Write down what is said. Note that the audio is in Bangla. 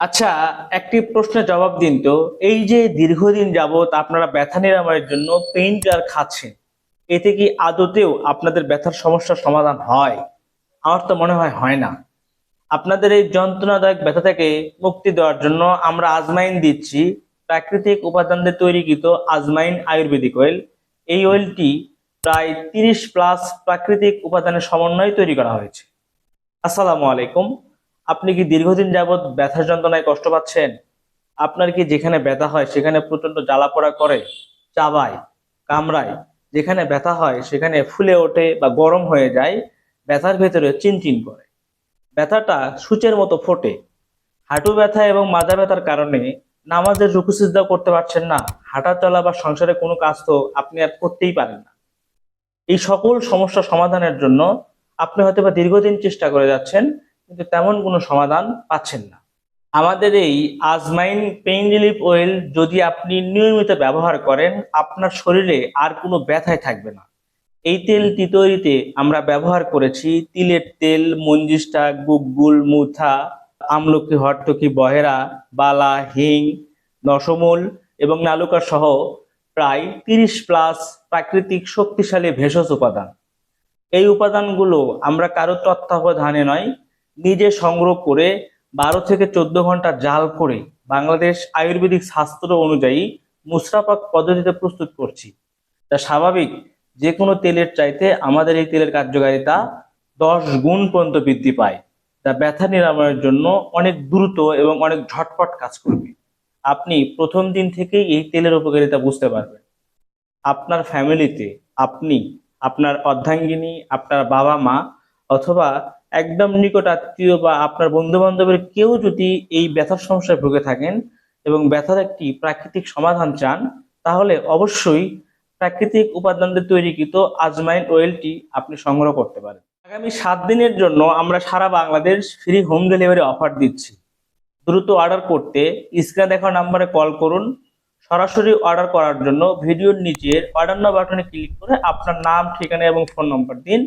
আচ্ছা একটি প্রশ্নের জবাব দিন তো। এই যে দীর্ঘদিন যাবত আপনারা ব্যথা নিরাময়ের জন্য পেইন কিলার খাচ্ছেন, এতে কি আদতেও আপনাদের ব্যথার সমস্যার সমাধান হয়? আমার তো মনে হয় হয় না। আপনাদের এই যন্ত্রণাদায়ক ব্যথা থেকে মুক্তি দেওয়ার জন্য আমরা আজমাইন দিচ্ছি। প্রাকৃতিক উপাদান দিয়ে তৈরিকৃত আজমাইন আয়ুর্বেদিক অয়েল এই অয়েলটি প্রায় তিরিশ প্লাস প্রাকৃতিক উপাদানের সমন্বয়ে তৈরি করা হয়েছে। আসসালামু আলাইকুম। আপনি কি দীর্ঘদিন যাবৎ ব্যথার যন্ত্রণায় কষ্ট পাচ্ছেন? আপনার কি যেখানে ব্যথা হয়, সেখানে প্রচণ্ড জ্বালা পোড়া করে, চাবায়, কামড়ায়, যেখানে ব্যথা হয়, সেখানে ফুলে ওঠে বা গরম হয়ে যায়, ব্যথার ভেতরে চিনচিন করে। ব্যথাটা সূচের মতো ফোটে। হাঁটু ব্যথা এবং মাজা ব্যথার কারণে নামাজের রুকু সিজদা করতে পারছেন না, হাঁটা চলা বা সংসারে কোনো কাজ তো আপনি আর করতেই পারেন না। এই সকল সমস্যা সমাধানের জন্য আপনি হয়তো বা দীর্ঘদিন চেষ্টা করে যাচ্ছেন কিন্তু তেমন কোনো সমাধান পাচ্ছেন না। আমাদের এই আজমাইন পেইন রিলিফ অয়েল যদি আপনি নিয়মিত ব্যবহার করেন, আপনার শরীরে আর কোনো ব্যথায় থাকবে না। এই তেলটি তৈরিতে আমরা ব্যবহার করেছি তিলের তেল মঞ্জিষ্ঠা গুগগুল, মুথা, আমলকি, হট্টকি, বহেরা, বালা, হিং দশমূল এবং নালুকা সহ প্রায় তিরিশ প্লাস প্রাকৃতিক শক্তিশালী ভেষজ উপাদান। এই উপাদানগুলো আমরা কারও তত্ত্বাবধানে নয় নিজে সংগ্রহ করে বারো থেকে চোদ্দ ঘণ্টা জাল করে বাংলাদেশ আয়ুর্বেদিক শাস্ত্র অনুযায়ী মুসরাপাক পদ্ধতিতে প্রস্তুত করছি। তা স্বাভাবিক যে কোনো তেলের চাইতে আমাদের এই তেলের কার্যকারিতা দশ গুণ পর্যন্ত বৃদ্ধি পায়। যা ব্যথা নিরাময়ের জন্য অনেক দ্রুত এবং অনেক ঝটপট কাজ করবে। আপনি প্রথম দিন থেকেই এই তেলের উপকারিতা বুঝতে পারবেন। আপনার ফ্যামিলিতে আপনি, আপনার অর্ধাঙ্গিনী, আপনার বাবা মা অথবা একদম নিকট আত্মীয় বা আপনার বন্ধু বান্ধবের কেউ যদি এই ব্যথার সমস্যায় ভুগে থাকেন এবং ব্যথার একটি প্রাকৃতিক সমাধান চান, তাহলে অবশ্যই প্রাকৃতিক উপাদান দিয়ে তৈরিকৃত আজমাইন অয়েলটি আপনি সংগ্রহ করতে পারেন। আগামী সাত দিনের জন্য আমরা সারা Bangladesh free home delivery offer দিচ্ছি। দ্রুত অর্ডার করতে স্ক্রিনে দেখা নাম্বারে কল করুন। সরাসরি অর্ডার করার জন্য ভিডিওর নিচের অর্ডার নাও বাটনে ক্লিক করে আপনার নাম, ঠিকানা এবং ফোন নম্বর দিন।